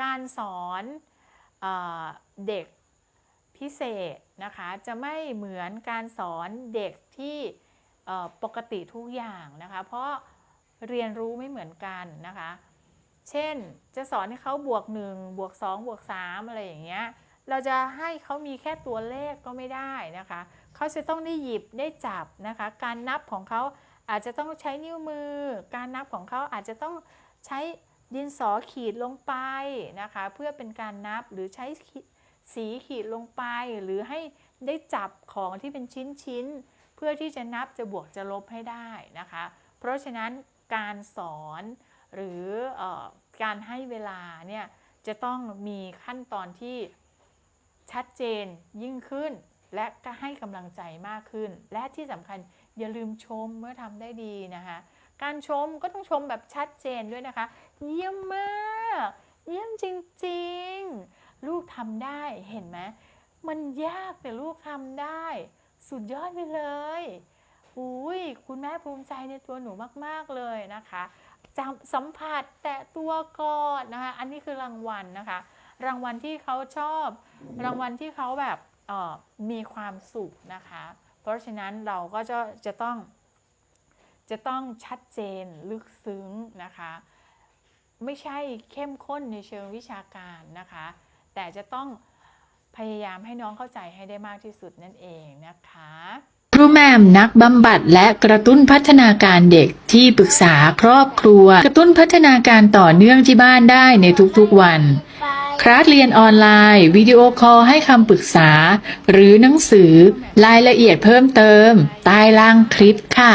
การสอนเอเด็กพิเศษนะคะจะไม่เหมือนการสอนเด็กที่ปกติทุกอย่างนะคะ เพราะเรียนรู้ไม่เหมือนกันนะคะ เช่นจะสอนให้เขาบวก1บวก2บวก3อะไรอย่างเงี้ยเราจะให้เขามีแค่ตัวเลขก็ไม่ได้นะคะ เขาจะต้องได้หยิบได้จับนะคะ การนับของเขาอาจจะต้องใช้นิ้วมือ การนับของเขาอาจจะต้องใช้ ดินสอขีดลงไปนะคะ เพื่อเป็นการนับหรือใช้สีขีดลงไปหรือให้ได้จับของที่เป็นชิ้นๆเพื่อที่จะนับจะบวกจะลบให้ได้นะคะ เพราะฉะนั้นการสอนหรืออการให้เวลาเนี่ยจะต้องมีขั้นตอนที่ชัดเจนยิ่งขึ้น และก็ให้กำลังใจมากขึ้น และที่สำคัญอย่าลืมชมเมื่อทำได้ดีนะคะ การชมก็ต้องชมแบบชัดเจนด้วยนะคะ เยี่ยมมาก เยี่ยมจริงๆ ลูกทำได้เห็นไหมมันยากแต่ลูกทำได้ สุดยอดไปเลยอุ้ยคุณแม่ภูมิใจในตัวหนูมาก ๆ เลยนะคะจำสัมผัสแตะตัวกอนนะคะ อันนี้คือรางวัลนะคะ รางวัลที่เขาชอบ รางวัลที่เขาแบบออมีความสุขนะคะ เพราะฉะนั้นเราก็จะจะต้อง จะต้องชัดเจนลึกซึ้งนะคะ ไม่ใช่เข้มข้นในเชิงวิชาการนะคะ แต่จะต้องพยายามให้น้องเข้าใจให้ได้มากที่สุดนั่นเองนะคะครูแม่มนักบำบัดและกระตุ้นพัฒนาการเด็กที่ปรึกษาครอบครัว กระตุ้นพัฒนาการต่อเนื่องที่บ้านได้ในทุกๆวัน คลาสเรียนออนไลน์ วิดีโอคอลให้คำปรึกษา หรือหนังสือรายละเอียดเพิ่มเติม ใต้ล่างคลิปค่ะ